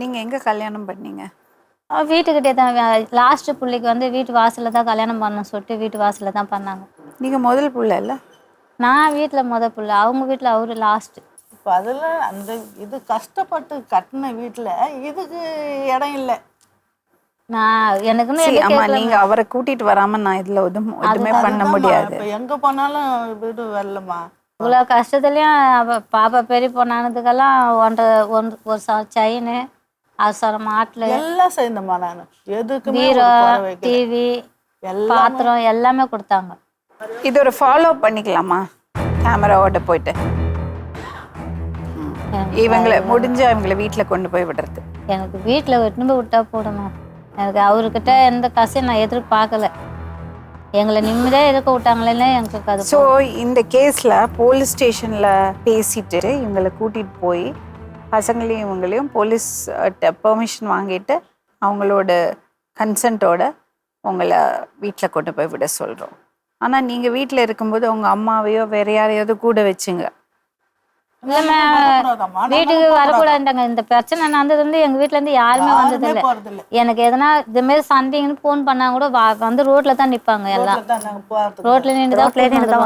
நீங்க எங்க கல்யாணம் பண்ணீங்க? அவ வீட்டுக்கிட்டே தான் லாஸ்ட் பிள்ளைக்கு வந்து வீட்டு வாசல்ல தான் கல்யாணம் பண்ண சொல்லிட்டு வீட்டு வாசல்ல தான் பண்ணாங்க. நீங்க முதல் புள்ள இல்ல? நான் வீட்டில் முத பிள்ளை. அவங்க வீட்டில் அவரு லாஸ்ட் இப்போ அதில் அந்த இது கஷ்டப்பட்டு கட்டின வீட்டில் இதுக்கு இடம் இல்லை. நான் எனக்குன்னு ஆமா. நீங்க அவரை கூட்டிட்டு வராம நான் இதுல எதுவும் பண்ண முடியாது. எங்கே போனாலும் வீடு வரலம்மா. இவ்வளோ கஷ்டத்துலேயும் அவ பாப்பா பெரிய பொண்ணானதுக்கெல்லாம் ஒன்றரை ஒன்று ஒரு செயின் அவசரம் மாட்டில் எல்லாம் சேர்ந்தம்மா நான். எதுக்குமே ஒரு பீரோ. டிவி பாத்திரம் எல்லாமே கொடுத்தாங்க. இது ஒரு ஃபாலோ பண்ணிக்கலாமா? கேமராவோட போயிட்டு. இவங்களை முடிஞ்சு அவங்கள வீட்ல கொண்டு போய் விடுறது. எனக்கு வீட்டில் வெட்டுன்னு போய் விட்டா போடணும் எனக்கு அவர்கிட்ட எந்த கஷ்டம் நான் எதிர்பார்க்கல. எங்களை நிம்மதியாக இருக்க விட்டாங்களேன்னு எனக்கு அது ஸோ இந்த கேஸ்ல போலீஸ் ஸ்டேஷன்ல பேசிட்டு இவங்களை கூட்டிட்டு போய் பசங்களையும் இவங்களையும் போலீஸ் பெர்மிஷன் வாங்கிட்டு அவங்களோட கன்சென்ட்டோட உங்களை வீட்டில் கொண்டு போய் விட சொல்கிறோம் ஆனால் நீங்கள் வீட்டில் இருக்கும்போது உங்கள் அம்மாவையோ வேற யாரையாவது கூட வச்சுங்க. வீட்டுக்கு வரக்கூடாதுட்டாங்க இந்த பிரச்சனை நடந்தது வந்து எங்கள் வீட்டிலேருந்து யாருமே வந்தது இல்லை எனக்கு எதனா இது மாதிரி சண்டைங்கன்னு ஃபோன் பண்ணா கூட வா- வந்து ரோட்ல தான் நிப்பாங்க எல்லாம். ரோட்ல நின்று தான்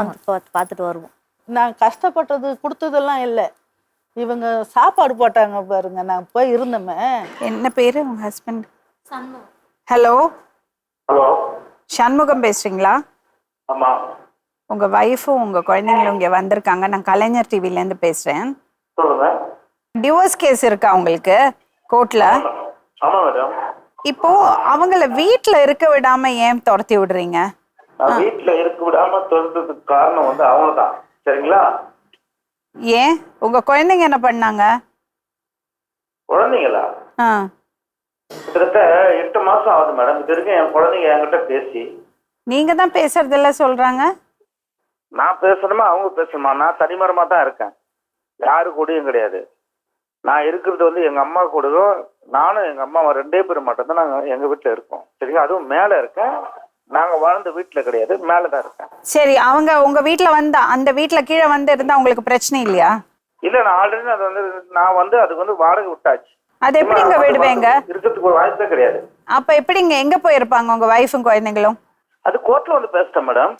பார்த்துட்டு வருவோம். நான் கஷ்டப்பட்டது கொடுத்ததெல்லாம் இல்லை. இவங்க சாப்பாடு போட்டாங்க பாருங்க. நான் போய் இருந்தோமே என்ன பேர்? உங்கள் ஹஸ்பண்ட் ஹலோ ஹலோ சண்முகம் பேசுறீங்களா? ஆமா. உங்கள் ஒய்ஃபும் உங்கள் குழந்தைங்களும் இங்கே வந்திருக்காங்க. நான் கலைஞர் டிவிலேருந்து பேசுகிறேன் சொல்லுங்க. டிவோர்ஸ் கேஸ் இருக்கா உங்களுக்கு? மேடம் இப்போ அவங்கள வீட்ல இருக்க விடாம ஏன் துரத்தி விடுறீங்க? நான் வீட்டுல இருக்க விடாம திறந்ததுக்கு காரணம் வந்து அவங்க தான் சரிங்களா? ஏன்? உங்க குழந்தைங்க என்ன பண்ணாங்க? குழந்தைங்களா? ஆ. கிட்டத்தட்ட எட்டு மாசம் ஆகுது மேடம். இது வரைக்கும் என் குழந்தைங்க என்கிட்ட பேசி. நீங்க தான் பேசுறதில்ல சொல்றாங்க? நான் பேசணுமா? அவங்க பேசணுமா? நான் தனிமரமா தான் இருக்கேன். யாரு கூடயும் கிடையாது. நான் இருக்கிறது வந்து எங்க அம்மா கூடயும் நானும் எங்க அம்மா ரெண்டே பேர் மட்டும்தான் நாங்க எங்க வீட்டுல இருக்கோம். சரிங்களா? அதுவும் மேல இருக்கேன். நாங்க வாழ்ந்த வீட்டுல கிடையாது மேலதான் இருக்கேன். சரி அவங்க உங்க வீட்ல வந்தா அந்த வீட்ல கீழே வந்து இருந்தா உங்களுக்கு பிரச்சனை இல்லையா? இல்ல நான் ஆல்ரெடி அது வந்து நான் வந்து அதுக்கு வந்து வாடகை விட்டாச்சு. அது எப்படிங்க விடுவீங்க? இருக்கிறதுக்கு ஒரு வாய்ப்பே கிடையாது. அப்ப எப்படிங்க எங்க போயிருப்பாங்க உங்க ஒய்ஃபும் குழந்தைங்களும்? அது கோர்ட்ல வந்து பேசிட்டேன் மேடம்